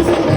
Thank you.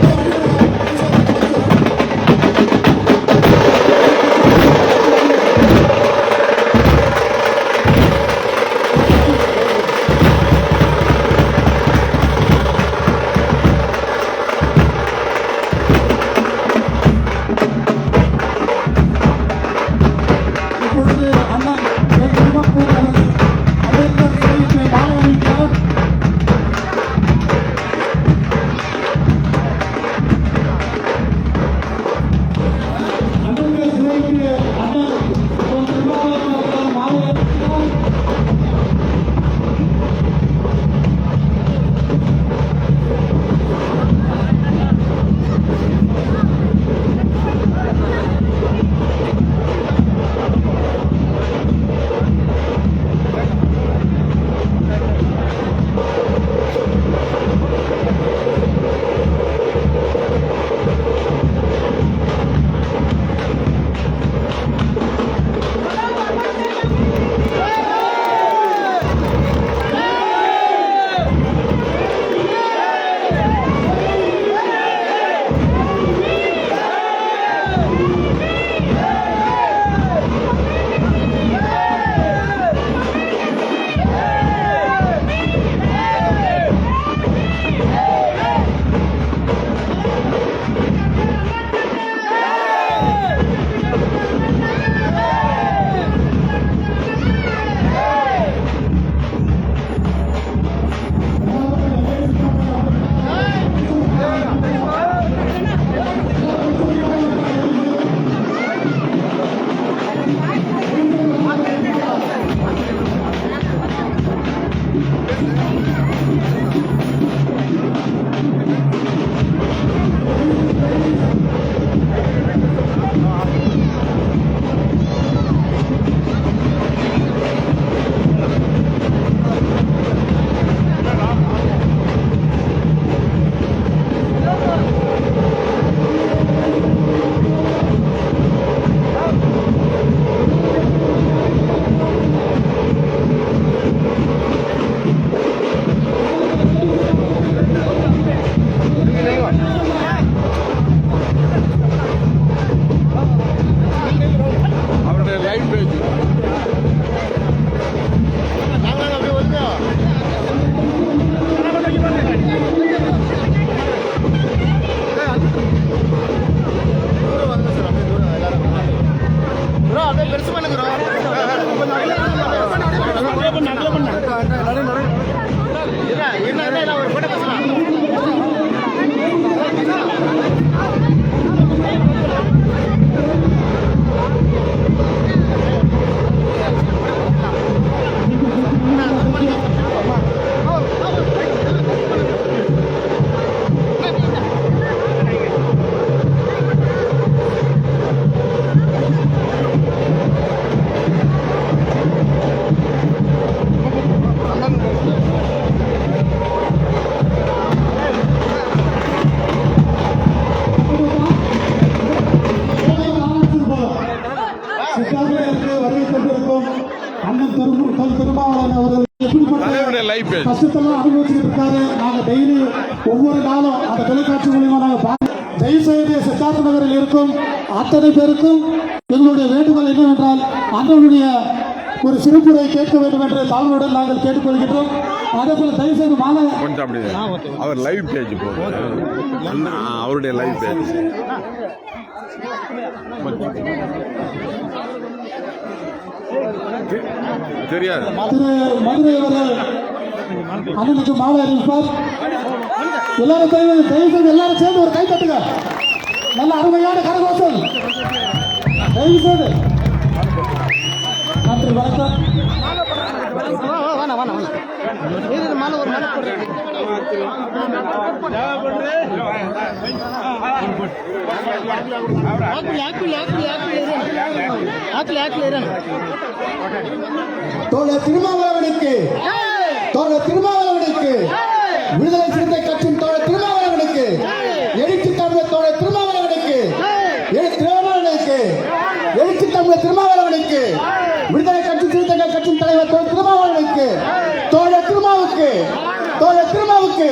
கஷ்டத்தெல்லாம் அனுபவிச்சுட்டு இருக்காரு நாங்க டெய்லி ஒவ்வொரு நாளும் அந்த தொலைக்காட்சி மூலியமா நாங்க பார்க்க தயவு செய்து சித்தார்த்த நகரில் இருக்கும் அத்தனை பேருக்கும் எங்களுடைய வேண்டுகோள் என்னவென்றால் அண்ணனுடைய ஒரு சிறப்புரை கேட்க வேண்டும் என்ற தாழ்வுடன் நாங்கள் கேட்டுக்கொள்கின்றோம். அதே போல தயவு செய்து மாலை. அவர் லைவ் பேஜ் அவருடைய லைவ் பேஜ் தெரியாது. திரு மதுரை அவர்கள் அண்ணனுக்கு மாலை அறிவிப்பார் எல்லாரும் தயவு தயவு எல்லாரும் சேர்ந்து ஒரு கை தட்டுங்க. நல்ல அருமையான கரகோஷம். தயவு செய்து. நன்றி வணக்கம். வேணாம் வேணாம் வேணாம் தோழர் திருமாவளவனுக்கு. தோழர் திருமாவளவனுக்கு. விடுதலை சிறுத்தை கட்சியின் தோழர் திருமாவளவனுக்கு. எழுச்சி தமிழர் தோழர் திருமாவளவனுக்கு. திருமாவளவனுக்கு. எழுச்சி தமிழர் திருமாவளவனுக்கு. விடுதலை கட்சி சிறுத்தை கட்சியின் தலைவர் தோழர் திருமாவளவனுக்கு. தோழர் திருமாவுக்கு. தோழர் திருமாவுக்கு.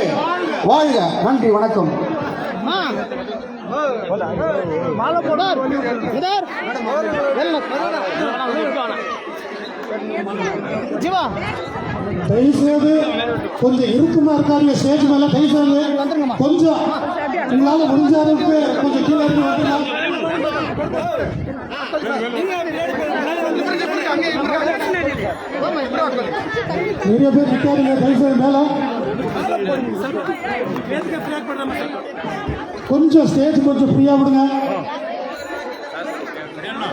வாழ்க. நன்றி வணக்கம். மாலை போடார் ஜீவா. தயவுசெய்து கொஞ்சம் இருக்குமா இருக்காருங்க ஸ்டேஜ் மேல தயவுசெய்து கொஞ்சம். உங்களால முடிஞ்ச அளவுக்கு கொஞ்சம் கீழே இருந்து வந்துடலாம் நிறைய பேர் நிற்காதுங்க தயவுசெய்து மேல. கொஞ்சம் ஸ்டேஜ் கொஞ்சம் ஃப்ரீயா விடுங்க.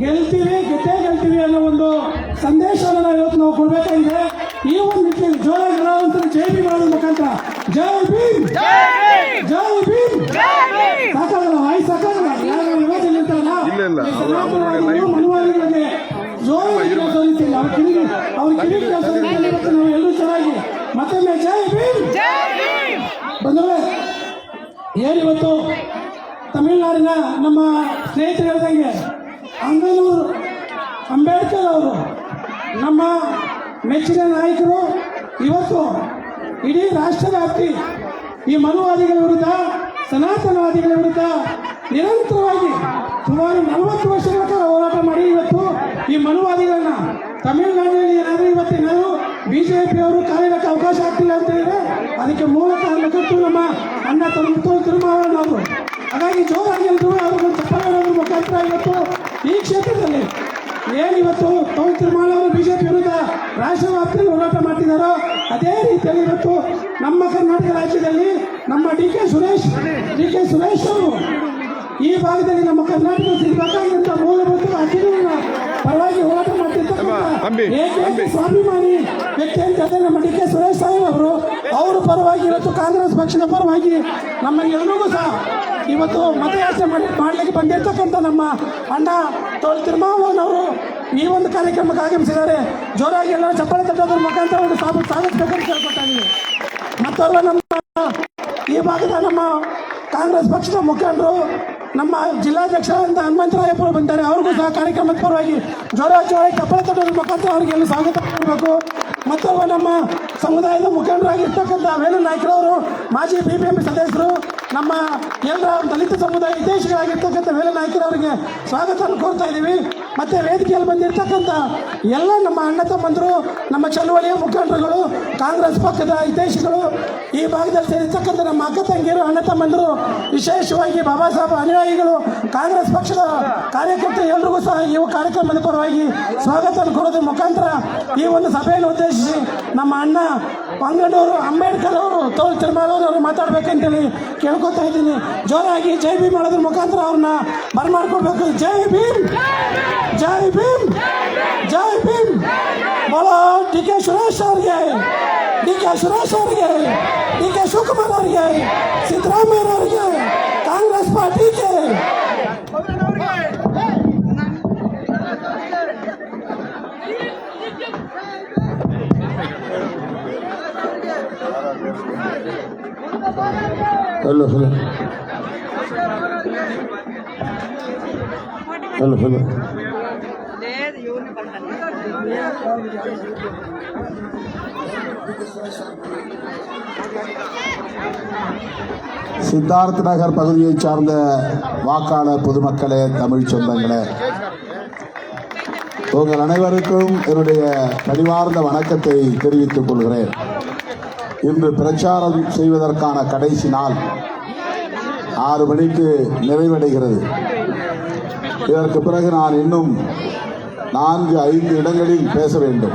ಗೆಲ್ತೀವಿ ಗೆದ್ದೇ ಗೆಲ್ತೀವಿ ಅನ್ನೋ ಒಂದು ಸಂದೇಶವನ್ನು ನಾವು ಇವತ್ತು ನಾವು ಕೊಡಬೇಕಾಗಿದೆ. ಈ ಒಂದು ನಿಟ್ಟಿನಲ್ಲಿ ಜೋಳ ಗೆಲ್ಲುವಂತ ಜೈ ಭೀಮ್ ಮಾಡೋದ್ರ ಮುಖಾಂತರ. ಜೈ ಭೀಮ್! ಜೈ ಭೀಮ್! ಸಾಕಾಗಲ್ಲ ಆಯ್ ಸಾಕಾಗಲ್ಲ. ಯಾರು ಯುವಜನ ಧರ್ಮದ live ಕೆಲಸ ನಿಂತಿಲ್ಲ ಅವ್ರ ಕಿವಿಗೆ ಅವ್ರ ಕಿವಿಗೆ ಕೆಲಸ ನಾವು ಎಲ್ಲರೂ ಚೆನ್ನಾಗಿ ಮತ್ತೊಮ್ಮೆ ಜೈ ಭೀಮ್! ಬಂದವೇ ಏನಿವತ್ತು? ತಮಿಳುನಾಡಿನ ನಮ್ಮ ಸ್ನೇಹಿತರು ಹೇಳ್ದಂಗೆ ಅಂಗನೂರು ಅಂಬೇಡ್ಕರ್ ಅವರು ನಮ್ಮ ಮೆಚ್ಚಿನ ನಾಯಕರು. ಇವತ್ತು ಇಡೀ ರಾಷ್ಟ್ರವ್ಯಾಪ್ತಿ ಈ ಮನುವಾದಿಗಳ ವಿರುದ್ಧ, ಸನಾತನವಾದಿಗಳ ವಿರುದ್ಧ ನಿರಂತರವಾಗಿ ಸುಮಾರು ನಲವತ್ತು ವರ್ಷಗಳ ಕಾಲ ಹೋರಾಟ ಮಾಡಿ ಇವತ್ತು ಈ ಮನುವಾದಿಗಳನ್ನ ತಮಿಳುನಾಡಿನಲ್ಲಿ ಏನಾದರೂ ಬಿ ಬಿಜೆಪಿ ಅವರು ಕಾರ್ಯಕ್ಕೆ ಅವಕಾಶ ಆಗ್ತಿಲ್ಲ ಅಂತ ಹೇಳಿದ್ರೆ ಅದಕ್ಕೆ ಮೂಲ ಕಾರಣ ನಮ್ಮ ಅಣ್ಣ ತಮ್ಮ ತಿರುಮಾವಣ್ಣ ಅವರು. ಹಾಗಾಗಿ ಜೋರಾಗಿ ಎಲ್ರು ಅವರು ಚಪ್ಪಾಳೆ ಮುಖಾಂತರ ಇವತ್ತು ಈ ಕ್ಷೇತ್ರದಲ್ಲಿ ಏನಿವತ್ತು ಪವನ್ ತಿರುಮಾಳ ಅವರು ಬಿಜೆಪಿ ವಿರುದ್ಧ ರಾಷ್ಟ್ರ ವ್ಯಾಪ್ತಿಯಲ್ಲಿ ಹೋರಾಟ ಮಾಡ್ತಿದ್ದಾರೋ ಅದೇ ರೀತಿಯಲ್ಲಿ ಇವತ್ತು ನಮ್ಮ ಕರ್ನಾಟಕ ರಾಜ್ಯದಲ್ಲಿ ನಮ್ಮ D K Suresh D K Suresh ಅವರು ಈ ಭಾಗದಲ್ಲಿ ನಮ್ಮ ಕರ್ನಾಟಕ ಸಿಗಬೇಕಾದಂತ ಮೂಲಭೂತ ಹಕ್ಕಿಗಳನ್ನ ಪರವಾಗಿ ಹೋರಾಟ ಮಾಡ್ತಿರ್ತಕ್ಕಂಥ. ಸ್ವಾಭಿಮಾನಿ ವ್ಯಕ್ತಿ ಅಂತ ನಮ್ಮ ಡಿ ಕೆ ಸುರೇಶ್ ಸಾಹೇಬ್ ಅವರು ಅವರ ಪರವಾಗಿ ಇವತ್ತು ಕಾಂಗ್ರೆಸ್ ಪಕ್ಷದ ಪರವಾಗಿ ನಮ್ಮ ಎಲ್ಲರಿಗೂ ಸಹ ಇವತ್ತು ಮತಯಾಚನೆ ಮಾಡಿ ಮಾಡ್ಲಿಕ್ಕೆ ಬಂದಿರತಕ್ಕಂಥ ನಮ್ಮ ಅಣ್ಣ ತೋಲ್ ತಿರುಮಾವನವರು ಈ ಒಂದು ಕಾರ್ಯಕ್ರಮಕ್ಕೆ ಆಗಮಿಸಿದ್ದಾರೆ. ಜೋರಾಗಿ ಎಲ್ಲರೂ ಚಪ್ಪಾಳೆ ತಟ್ಟೋದ್ರ ಮುಖಾಂತರ ಒಂದು ಸ್ವಾಗತ ಸ್ವಾಗತಿಸಬೇಕಂತ ಕೇಳ್ಕೊತಾ ಇದ್ದೀವಿ ಮತ್ತೋರ್ವ ನಮ್ಮ ಈ ಭಾಗದ ನಮ್ಮ ಕಾಂಗ್ರೆಸ್ ಪಕ್ಷದ ಮುಖಂಡರು, ನಮ್ಮ ಜಿಲ್ಲಾಧ್ಯಕ್ಷರಾದಂಥ ಹನುಮಂತರಾಯಪ್ಪರು ಬಂದಿದ್ದಾರೆ. ಅವ್ರಿಗೂ ಸಹ ಕಾರ್ಯಕ್ರಮದ ಪರವಾಗಿ ಜೋರ ಜೋರಾಗಿ ಚಪ್ಪಾಳೆ ತಟ್ಟೋದ್ರ ಮುಖಾಂತರ ಅವರಿಗೆಲ್ಲ ಸ್ವಾಗತ ಮಾಡಬೇಕು ಮತ್ತೊಬ್ಬ ನಮ್ಮ ಸಮುದಾಯದ ಮುಖಂಡರಾಗಿರ್ತಕ್ಕಂಥ ವೇಲು ನಾಯ್ಕರವರು, ಮಾಜಿ ಬಿ ಬಿ ಎಂ ಸದಸ್ಯರು, ನಮ್ಮ ಎಲ್ಲ ದಲಿತ ಸಮುದಾಯ ಹಿತೈಷಿಗಳಾಗಿರ್ತಕ್ಕಂಥ ವೇಲು ನಾಯ್ಕರವರಿಗೆ ಸ್ವಾಗತವನ್ನು ಕೋರ್ತಾ ಇದ್ದೀವಿ. ಮತ್ತೆ ವೇದಿಕೆಯಲ್ಲಿ ಬಂದಿರತಕ್ಕಂಥ ಎಲ್ಲ ನಮ್ಮ ಅಣ್ಣ ತಮ್ಮಂದರು, ನಮ್ಮ ಚಳುವಳಿಯ ಮುಖಂಡರುಗಳು, ಕಾಂಗ್ರೆಸ್ ಪಕ್ಷದ ಹಿತೈಷಿಗಳು, ಈ ಭಾಗದಲ್ಲಿ ಸೇರಿರ್ತಕ್ಕಂಥ ನಮ್ಮ ಅಕ್ಕ ತಂಗಿಯರು, ಅಣ್ಣ ತಮ್ಮಂದರು, ವಿಶೇಷವಾಗಿ ಬಾಬಾ ಸಾಹೇಬ್ ಅನುಯಾಯಿಗಳು, ಕಾಂಗ್ರೆಸ್ ಪಕ್ಷದ ಕಾರ್ಯಕರ್ತರು ಎಲ್ರಿಗೂ ಸಹ ಈ ಕಾರ್ಯಕ್ರಮದ ಪರವಾಗಿ ಸ್ವಾಗತ ಕೊಡೋದ್ರ ಮುಖಾಂತರ ಈ ಒಂದು ಸಭೆಯನ್ನು ಉದ್ದೇಶಿಸಿ ನಮ್ಮ ಅಣ್ಣ ಮಂಗಳೂರು ಅಂಬೇಡ್ಕರ್ ಅವರು ತೋಲ್ ತಿರುಮಲವರು ಅವರು ಮಾತಾಡ್ಬೇಕಂತೇಳಿ ಕೇಳ್ಕೊತಾ ಇದ್ದೀನಿ. ಜೋರಾಗಿ ಜೈ ಭೀಮ್ ಮಾಡೋದ್ರ ಮುಖಾಂತರ ಅವ್ರನ್ನ ಬರಮಾಡ್ಕೊಳ್ಬೇಕು ಜೈ ಭೀಮ್! ಜೈ ಭೀಮ್! ಜೈ ಭೀಮ್! ಬಲೋ ಡಿ ಕೆ ಸುರೇಶ್ ಅವ್ರಿಗೆ, ಡಿ ಕೆ ಸುರೇಶ್ ಅವ್ರಿಗೆ, ಡಿ ಕೆ ಶಿವಕುಮಾರ್ ಅವ್ರಿಗೆ, ಸಿದ್ದರಾಮಯ್ಯ ಅವರಿಗೆ, ಕಾಂಗ್ರೆಸ್ ಪಾರ್ಟಿಗೆ. சொல்லு சொல்லு சொல்லு சொல்லு சித்தார்த் நகர் பகுதியைச் சார்ந்த வாக்காளர் பொதுமக்களே தமிழ் சொந்தங்களே. உங்கள் அனைவருக்கும் என்னுடைய பணிவார்ந்த வணக்கத்தை தெரிவித்துக் கொள்கிறேன். இன்று பிரச்சாரம் செய்வதற்கான கடைசி நாள். ஆறு மணிக்கு நிறைவடைகிறது. இதற்கு பிறகு நான் இன்னும் நான்கு ஐந்து இடங்களில் பேச வேண்டும்.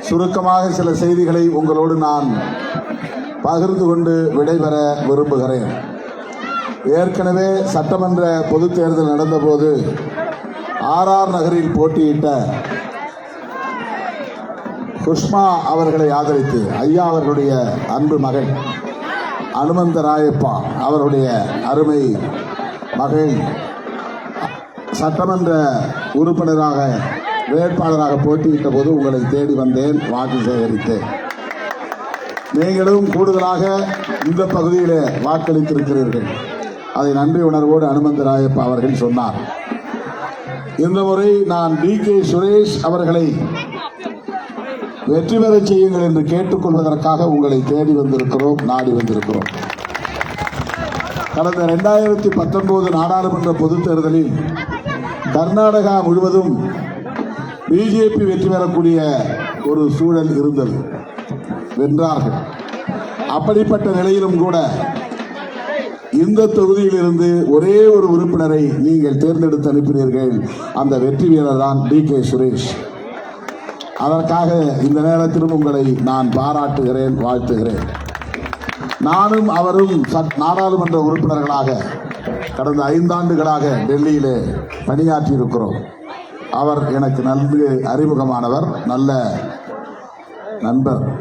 சுருக்கமாக சில செய்திகளை உங்களோடு நான் பகிர்ந்து கொண்டு விடைபெற விரும்புகிறேன். ஏற்கனவே சட்டமன்ற பொதுத் தேர்தல் நடந்தபோது ஆர்ஆர் நகரில் போட்டியிட்ட குஷ்மா அவர்களை ஆதரித்து ஐயா அவர்களுடைய அன்பு மகன் அனுமந்த ராயப்பா அவருடைய அருமை மகள் சட்டமன்ற உறுப்பினராக வேட்பாளராக போட்டியிட்ட போது உங்களை தேடி வந்தேன் வாக்கு சேகரித்தேன். நீங்களும் கூடுதலாக இந்த பகுதியில் வாக்களித்திருக்கிறீர்கள். அதை நன்றி உணர்வோடு அனுமந்த ராயப்பா அவர்கள் சொன்னார். இந்த முறை நான் டி கே சுரேஷ் அவர்களை வெற்றி பெறச் செய்யுங்கள் என்று கேட்டுக்கொள்வதற்காக உங்களை தேடி வந்திருக்கிறோம் நாடி வந்திருக்கிறோம். கடந்த இரண்டாயிரத்தி பத்தொன்பது நாடாளுமன்ற பொதுத் தேர்தலில் கர்நாடகா முழுவதும் பிஜேபி வெற்றி பெறக்கூடிய ஒரு சூழல் இருந்தது. வென்றார்கள். அப்படிப்பட்ட நிலையிலும் கூட இந்த தொகுதியிலிருந்து ஒரே ஒரு உறுப்பினரை நீங்கள் தேர்ந்தெடுத்து அனுப்பினீர்கள். அந்த வெற்றி வீரர் தான் டி கே சுரேஷ். அதற்காக இந்த நேரத்திலும் உங்களை நான் பாராட்டுகிறேன் வாழ்த்துகிறேன். நானும் அவரும் சட்- நாடாளுமன்ற உறுப்பினர்களாக கடந்த ஐந்தாண்டுகளாக டெல்லியிலே பணியாற்றி இருக்கிறோம் அவர் எனக்கு நன்கு அறிமுகமானவர் நல்ல நண்பர்.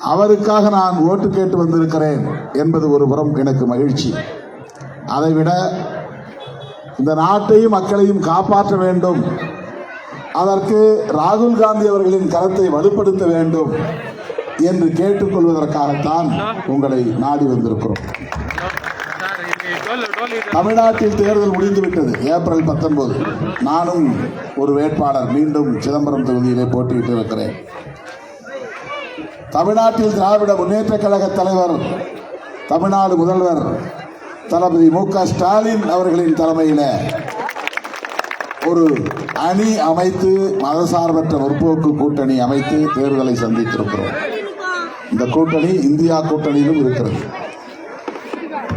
அவருக்காக நான் ஓட்டு கேட்டு வந்திருக்கிறேன் என்பது ஒரு புறம் எனக்கு மகிழ்ச்சி. அதைவிட இந்த நாட்டையும் மக்களையும் காப்பாற்ற வேண்டும் அதற்கு ராகுல் காந்தி அவர்களின் கரத்தை வலுப்படுத்த வேண்டும் என்று கேட்டுக்கொள்வதற்காகத்தான் உங்களை நாடி வந்திருக்கிறோம். தமிழ்நாட்டில் தேர்தல் முடிந்துவிட்டது ஏப்ரல் பத்தொன்பது. நானும் ஒரு வேட்பாளர் மீண்டும் சிதம்பரம் தொகுதியிலே போட்டியிட்டு இருக்கிறேன். தமிழ்நாட்டில் திராவிட முன்னேற்ற கழக தலைவர் தமிழ்நாடு முதல்வர் தளபதி மு க ஸ்டாலின் அவர்களின் தலைமையிலே ஒரு அணி அமைத்து மதசார்பற்ற முற்போக்கு கூட்டணி அமைத்து தேர்தலை சந்தித்திருக்கிறோம். இந்த கூட்டணி இந்தியா கூட்டணியிலும் இருக்கிறது.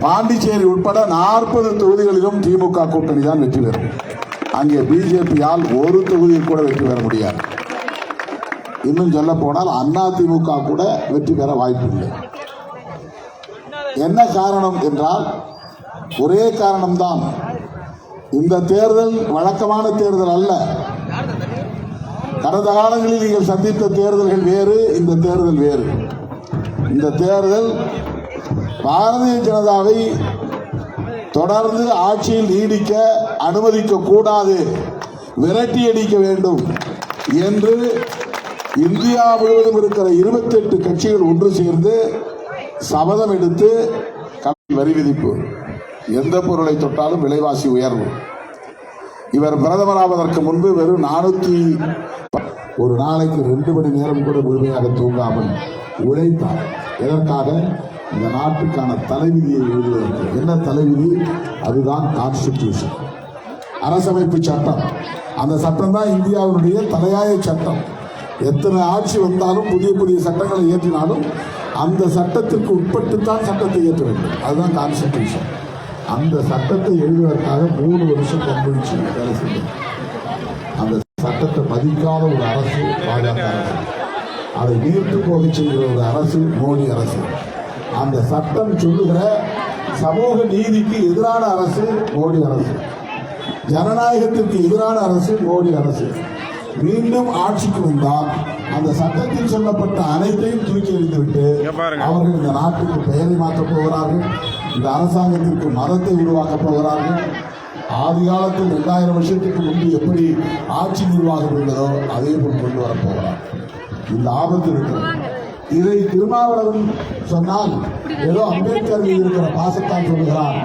பாண்டிச்சேரி உட்பட நாற்பது தொகுதிகளிலும் திமுக கூட்டணி தான் வெற்றி பெறும். அங்கே பிஜேபியால் ஒரு தொகுதியில் கூட வெற்றி பெற முடியாது. இன்னும் சொல்ல போனால் அண்ணா திமுக கூட வெற்றி பெற வாய்ப்பில்லை. என்ன காரணம் என்றால் ஒரே காரணம்தான். இந்த தேர்தல் வழக்கமான தேர்தல் அல்ல. கடந்த காலங்களில் நீங்கள் சந்தித்த தேர்தல்கள் வேறு இந்த தேர்தல் வேறு. இந்த தேர்தல் பாரதிய ஜனதாவை தொடர்ந்து ஆட்சியில் நீடிக்க அனுமதிக்க கூடாது விரட்டி அடிக்க வேண்டும் என்று இந்தியா முழுவதும் இருக்கிற 28 கட்சிகள் ஒன்று சேர்ந்து சபதம் எடுத்து கம்மி வரி விதிப்பு. எந்த பொருளை தொட்டாலும் விலைவாசி உயர்வு இவர் பிரதமராவதற்கு முன்பு வெறும் நானூத்தி ஒரு நாளைக்கு ரெண்டு மணி நேரம் கூட முழுமையாக தூங்காமல் உழைத்தார். எதற்காக? இந்த நாட்டுக்கான தலைவிதியை எழுதுவதற்கு. என்ன தலைவிதி? அதுதான் கான்ஸ்டிடியூஷன் அரசமைப்பு சட்டம். அந்த சட்டம் தான் இந்தியாவினுடைய தலையாய சட்டம். எத்தனை ஆட்சி வந்தாலும் புதிய புதிய சட்டங்களை இயற்றினாலும் அந்த சட்டத்திற்கு உட்பட்டு தான் சட்டத்தை இயற்ற வேண்டும். அதுதான் கான்ஸ்டிடியூஷன் அந்த சட்டத்தை எழுதுவதற்காக மூணு வருஷம் கண்பிடிச்சு வேலை செஞ்சோம் அந்த சட்டத்தை மதிக்காத ஒரு அரசு பாஜக அரசு. அதை நீர்த்து போக செய்கிற ஒரு அரசு மோடி அரசு. அந்த சட்டம் சொல்லுகிற சமூக நீதிக்கு எதிரான அரசு மோடி அரசு. ஜனநாயகத்திற்கு எதிரான அரசு மோடி அரசு. மீண்டும் ஆட்சிக்கு வந்தால் அந்த சட்டத்தில் சொல்லப்பட்ட அனைத்தையும் தூக்கி எறிந்துவிட்டு. அவர்கள் இந்த நாட்டுக்கு பெயரை மாற்றப் போகிறார்கள். இந்த அரசாங்கத்திற்கு மதத்தை உருவாக்கப் போகிறார்கள். ஆதி காலத்தில் இரண்டாயிரம் வருஷத்துக்கு முன்பு எப்படி ஆட்சி நிர்வாகம் இருந்ததோ அதே போல் கொண்டு வரப் போகிறார். இந்த ஆபத்து இருக்கிறது. இதை திருமாவளவன் சொன்னால் ஏதோ அம்பேத்கர் மீது இருக்கிற பாசத்தால் சொல்லுகிறார்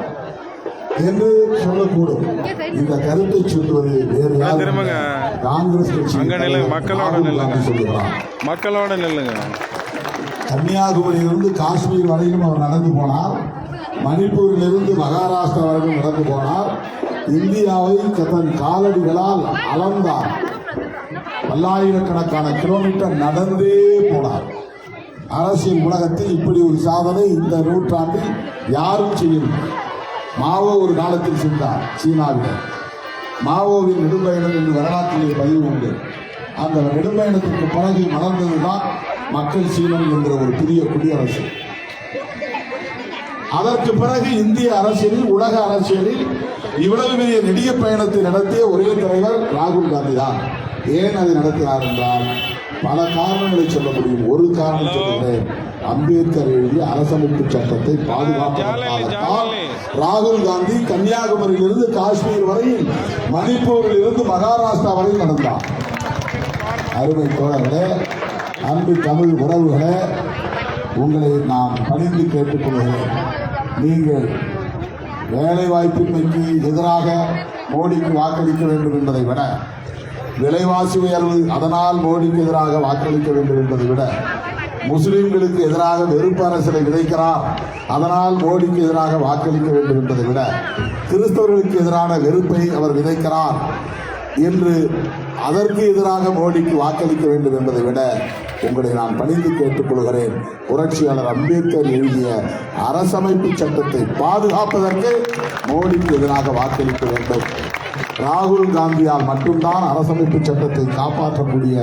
என்று சொல்லக்கூடும். இந்த கருத்தை சொல்லுவது வேறு. காங்கிரஸ் கட்சி மக்களோட சொல்லுகிறார். மக்களோட நில்லுங்க. கன்னியாகுமரியிலிருந்து காஷ்மீர் வரையிலும் அவர் நடந்து போனார். மணிப்பூரிலிருந்து மகாராஷ்டிரா வரைக்கும் நடந்து போனார். இந்தியாவை தன் காலடிகளால் அளந்தார். பல்லாயிரக்கணக்கான கிலோமீட்டர் நடந்தே போனார். அரசியல் உலகத்தில் இப்படி ஒரு சாதனை இந்த நூற்றாண்டில் யாரும் செய்யவில்லை மாவோ ஒரு காலத்தில் சென்றார் சீனாவில். மாவோவின் நெடும்பயணம் என்று வரலாற்றிலே பதிவு உண்டு. அந்த நெடும்பயணத்திற்கு பிறகு மலர்ந்ததுதான் மக்கள் சீனம் என்ற ஒரு புதிய குடியரசு. அதற்கு பிறகு இந்திய அரசியலில் உலக அரசியலில் இவ்வளவு பெரிய நெடிய பயணத்தை நடத்திய ஒரே தலைவர் ராகுல் காந்தி தான் ஏன் அதை நடத்தினார் என்றால் பல காரணங்களை சொல்ல முடியும். ஒரு காரணம் சொல்கிறேன் அம்பேத்கர் எழுதிய அரசமைப்பு சட்டத்தை பாதுகாப்பதற்காகத்தான் ராகுல் காந்தி கன்னியாகுமரியிலிருந்து காஷ்மீர் வரையில் மணிப்பூரில் இருந்து மகாராஷ்டிரா வரை நடந்தார். அருமை தோழர்களே அன்பு தமிழ் உறவுகளே உங்களை நான் பணிந்து கேட்டுக்கொள்கிறேன். நீங்கள் வேலை வாய்ப்பின்மைக்கு எதிராக மோடிக்கு வாக்களிக்க வேண்டும் என்பதை விட விலைவாசி உயர்வு அதனால் மோடிக்கு எதிராக வாக்களிக்க வேண்டும் என்பதை விட முஸ்லிம்களுக்கு எதிராக வெறுப்பு அரசியலை விதைக்கிறார் அதனால் மோடிக்கு எதிராக வாக்களிக்க வேண்டும் என்பதை விட கிறிஸ்தவர்களுக்கு எதிரான வெறுப்பை அவர் விதைக்கிறார் என்று அதற்கு எதிராக மோடிக்கு வாக்களிக்க வேண்டும் என்பதை விட உங்களை நான் பணிந்து கேட்டுக்கொள்கிறேன். புரட்சியாளர் அம்பேத்கர் எழுதிய அரசமைப்பு சட்டத்தை பாதுகாப்பதற்கு மோடிக்கு எதிராக வாக்களிக்க வேண்டும். ராகுல் காந்தியால் மட்டும்தான் அரசமைப்பு சட்டத்தை காப்பாற்றக்கூடிய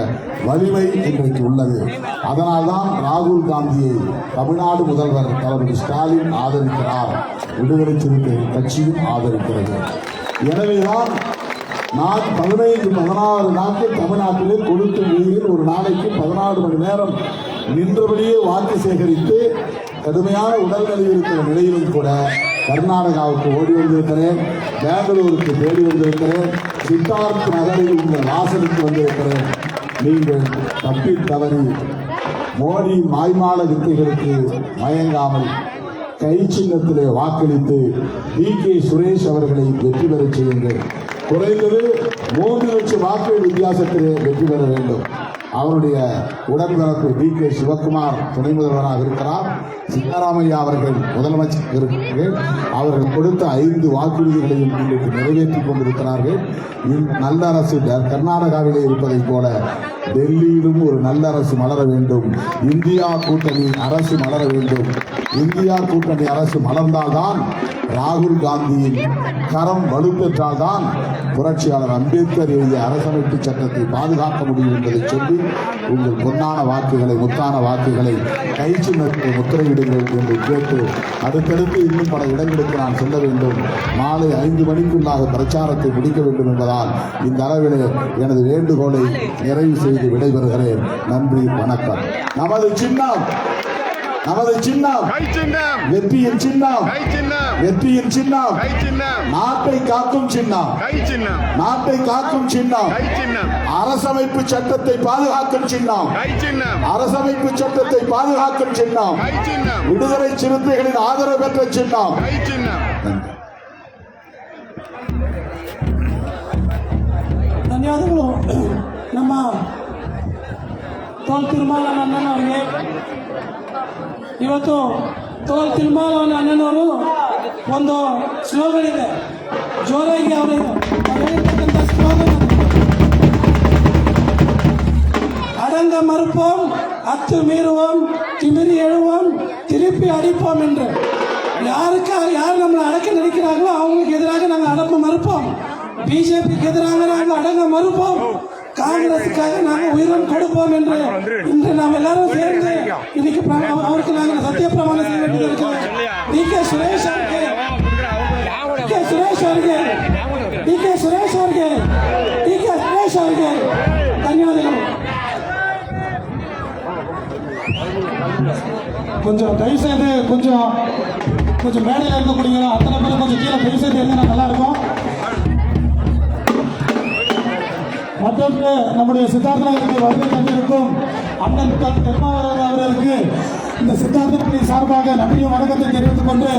வலிமை இன்றைக்கு உள்ளது. அதனால்தான் ராகுல் காந்தியை தமிழ்நாடு முதல்வர் தளபதி ஸ்டாலின் ஆதரிக்கிறார். விடுதலை சிறுத்தை கட்சியும் ஆதரிக்கிறது. எனவேதான் நான் பதினைந்து பதினாறு நாட்கள் தமிழ்நாட்டிலே கொடுத்த நீரில் ஒரு நாளைக்கு பதினாறு மணி நேரம் நின்றபடியே வாக்கு சேகரித்து கடுமையான உடல்நிலை இருக்கிற நிலையிலும் கூட கர்நாடகாவுக்கு ஓடி வந்திருக்கிறேன் பெங்களூருக்கு தேடி வந்திருக்கிறேன் சித்தார்த் நகரில் உங்கள் வாசலுக்கு வந்திருக்கிறேன். நீங்கள் தப்பி தவறி மோடி மாய்மால வித்தைகளுக்கு மயங்காமல் கை சின்னத்திலே வாக்களித்து டி கே சுரேஷ் அவர்களை வெற்றி பெறச் செய்யுங்கள். குறைந்தது மூன்று லட்சம் வாக்குகள் வித்தியாசத்திலே வெற்றி பெற வேண்டும். அவருடைய உடன்பிறப்பு டி கே. சிவகுமார் துணை முதல்வராக இருக்கிறார். சித்தராமையா அவர்கள் முதலமைச்சர் இருக்கிறார்கள். அவர்கள் கொடுத்த ஐந்து வாக்குறுதிகளையும் இன்றைக்கு நிறைவேற்றி கொண்டிருக்கிறார்கள். நல்ல அரசு கர்நாடகாவிலே இருப்பதைப் போல டெல்லியிலும் ஒரு நல்ல அரசு மலர வேண்டும். இந்தியா கூட்டணி அரசு மலர வேண்டும். இந்தியா கூட்டணி அரசு மலர்ந்தால்தான் ராகுல் காந்தியின் கரம் வலுப்பெற்றால்தான் புரட்சியாளர் அம்பேத்கர் எழுதிய அரசமைப்பு சட்டத்தை பாதுகாக்க முடியும் என்பதை சொல்லி உங்கள் பொன்னான வாக்குகளை முத்தான வாக்குகளை கை சின்னத்தை முத்திரையிடுங்கள் என்று கேட்டு அடுத்தடுத்து இன்னும் பல இடங்களுக்கு நான் செல்ல வேண்டும். மாலை ஐந்து மணிக்குள்ளாக பிரச்சாரத்தை முடிக்க வேண்டும் என்பதால் இந்த அளவிலே எனது வேண்டுகோளை நிறைவு செய்ய செய்து விடைபெறுகிறேன். நன்றி வணக்கம். நமது சின்னம் நமது சின்னம். வெற்றியின் சின்னம். வெற்றியின் சின்னம். நாட்டை காக்கும் சின்னம். நாட்டை காக்கும் சின்னம். அரசமைப்பு சட்டத்தை பாதுகாக்கும் சின்னம். அரசமைப்பு சட்டத்தை பாதுகாக்கும் சின்னம். விடுதலை சிறுத்தைகளின் ஆதரவு பெற்ற சின்னம். ತೋಲ್ ತಿರುಮಲ ಅಣ್ಣನವರಿಗೆ ಇವತ್ತು ತೋಲ್ ತಿರುಮಲ ಅಣ್ಣನವರು ಒಂದು ಸ್ಲೋಗನ್ ಇದೆ ಜೋರಾಗಿ ಅವರು ಹೇಳಿರ್ತಕ್ಕಂಥ ಸ್ಲೋಗನ್ ಅದು. அடங்க மறுப்போம் அத்து மீறுவோம் திமிரி எழுவோம் திருப்பி அடிப்போம் என்று யாருக்கா யார் நம்மளை அடக்க நினைக்கிறாங்களோ அவங்களுக்கு எதிராக நாங்கள் அடப்ப மறுப்போம் பிஜேபிக்கு எதிராக நாங்கள் அடங்க மறுப்போம் காங்கிரசுக்காக நாங்கள் உயிரம் கொடுப்போம் என்று இன்று நாம் எல்லாரும் சேர்ந்து இன்னைக்கு அவருக்கு நாங்கள் சத்திய பிரமாணம் செய்ய வேண்டியது டி கே சுரேஷ் அவர்கள் டி கே சுரேஷ் அவர்கள் டி கே சுரேஷ் அவர்கள் டி கே சுரேஷ் அவர்கள் தன்யவாதங்கள் கொஞ்சம் தயவு செய்து கொஞ்சம் கொஞ்சம் மேடையில் இருக்கக்கூடியவங்க அத்தனை பேரும் கொஞ்சம் கீழே தயவு செய்து இருந்தால் நல்லா இருக்கும். மற்றொன்று நம்முடைய சித்தார்த்த நகருக்கு வருகை தந்திருக்கும் அண்ணன் த- தென்மாவரர் அவர்களுக்கு இந்த சித்தார்த்த சார்பாக நன்றியும் வணக்கத்தை தெரிவித்துக் கொண்டு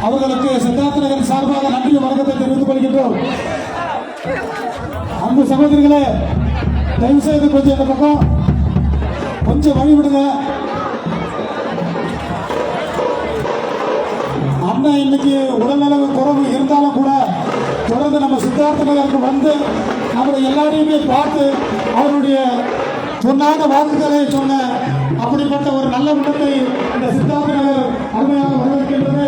அவர்களுக்கு சித்தார்த்த நகர் சார்பாக நன்றியும் வணக்கத்தை தெரிவித்துக் கொள்கின்றோம். அன்பு சகோதரிகளே தயவு செய்து கொஞ்சம் இந்த பக்கம் கொஞ்சம் வழிவிடுங்க. அண்ணன் இன்னைக்கு உடல்நலவு குறைவு இருந்தாலும் கூட தொடர்ந்து நம்ம சித்தார்த்த நகருக்கு வந்து நம்மளை எல்லாரையுமே பார்த்து அவருடைய சொன்னாத வாக்குகளை சொன்ன அப்படிப்பட்ட ஒரு நல்ல உள்ளத்தை இந்த சித்தார்த்த நகர் அருமையாக வரவேற்கின்றது.